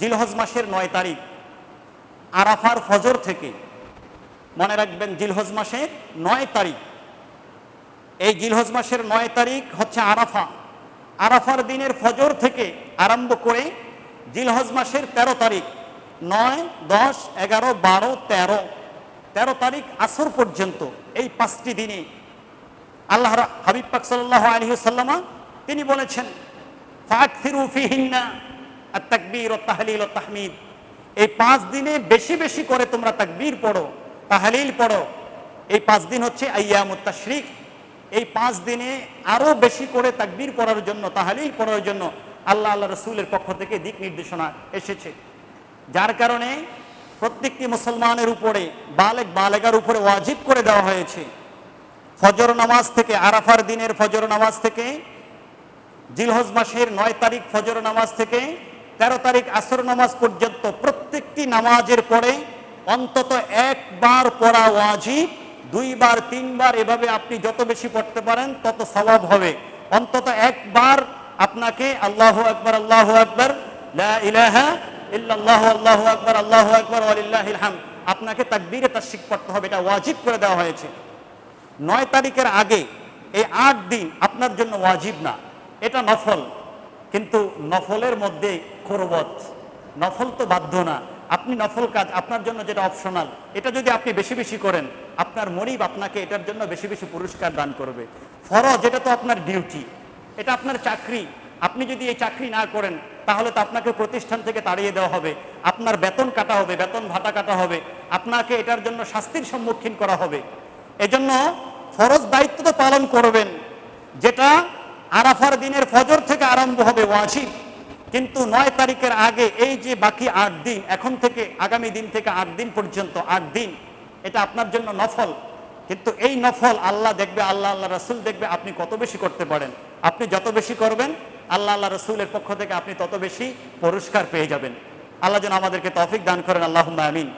জিলহজ মাসের নয় তারিখ, আরাফার ফজর থেকে। মনে রাখবেন জিলহজ মাসের নয় তারিখ। এই জিলহজ মাসের নয় তারিখ হচ্ছে আরাফা। আরাফার দিনের ফজর থেকে আরম্ভ করে জিলহজ মাসের ১৩ তারিখ, নয়, দশ, এগারো, বারো, তেরো। তেরো তারিখ আসর পর্যন্ত এই পাঁচটি দিনে আল্লাহ হাবিব পাক সাল্লাহ আলী সাল্লামা তিনি বলেছেন ফাকফিরু ফিহিন্না আর তাকবীর ও তাহলিল ও তাহমিদ। এই পাঁচ দিনে বেশি বেশি করে তোমরা তাকবীর পড়ো, তাহলিল পড়ো। এই পাঁচ দিন হচ্ছে আয়ামুত তাশরিক। এই পাঁচ দিনে আরও বেশি করে তাকবীর পড়ার জন্য, তাহলিল পড়ার জন্য আল্লাহ আল্লাহ রসুলের পক্ষ থেকে দিক নির্দেশনা এসেছে। যার কারণে প্রত্যেকটি মুসলমানের উপরে, বালেক বালেগার উপরে ওয়াজিব করে দেওয়া হয়েছে। ফজর নামাজ থেকে, আরাফার দিনের ফজর নামাজ থেকে, জিলহজ মাসের নয় তারিখ ফজর নামাজ থেকে তেরো তারিখ আসর নামাজ পর্যন্ত প্রত্যেকটি নামাজের পরে অন্তত একবার পড়া ওয়াজিব, দুইবার, তিনবার, এভাবে আপনি যত বেশি পড়তে পারেন তত স্বভাব হবে। অন্তত একবার আপনাকে আল্লাহ আকবর আল্লাহ আকবর ইলাহা ইল্লাল্লাহ, আল্লাহু আকবর আল্লাহু আকবর, ওয়ালিল্লাহিল হামদ। আপনাকে তাকবীরে তাশরিক পড়তে হবে, এটা ওয়াজিব করে দেওয়া হয়েছে। নয় তারিখের আগে এই আট দিন আপনার জন্য ওয়াজিব না। এটা নফল। কিন্তু নফলের মধ্যে কোরবত। নফল তো বাধ্য না। আপনি নফল কাজ, আপনার জন্য যেটা অপশনাল এটা যদি আপনি বেশি বেশি করেন, আপনার মরিব আপনাকে এটার জন্য বেশি বেশি পুরস্কার দান করবে। ফরজ, এটা তো আপনার ডিউটি এটা আপনার চাকরি। আপনি যদি এই চাকরি না করেন, তাহলে তো আপনাকে প্রতিষ্ঠান থেকে তাড়িয়ে দেওয়া হবে। আপনার বেতন কাটা হবে, বেতন ভাতা কাটা হবে। আপনাকে এটার জন্য শাস্তির সম্মুখীন করা হবে। এজন্য ফরজ দায়িত্ব তো পালন করবেন, যেটা আরাফার দিনের ফজর থেকে আরম্ভ হবে ওয়াজিব। কিন্তু নয় তারিখের আগে এই যে বাকি আট দিন, এখন থেকে আগামী দিন থেকে আট দিন পর্যন্ত আট দিন, এটা আপনার জন্য নফল। কিন্তু এই নফল আল্লাহ দেখবে, আল্লাহ আল্লাহ রসুল দেখবে, আপনি কত বেশি করতে পারেন। আপনি যত বেশি করবেন, আল্লাহ আল্লাহ রসুলের পক্ষ থেকে আপনি তত বেশি পুরস্কার পেয়ে যাবেন। আল্লাহ যেন আমাদেরকে তৌফিক দান করেন আল্লাহ আমিন।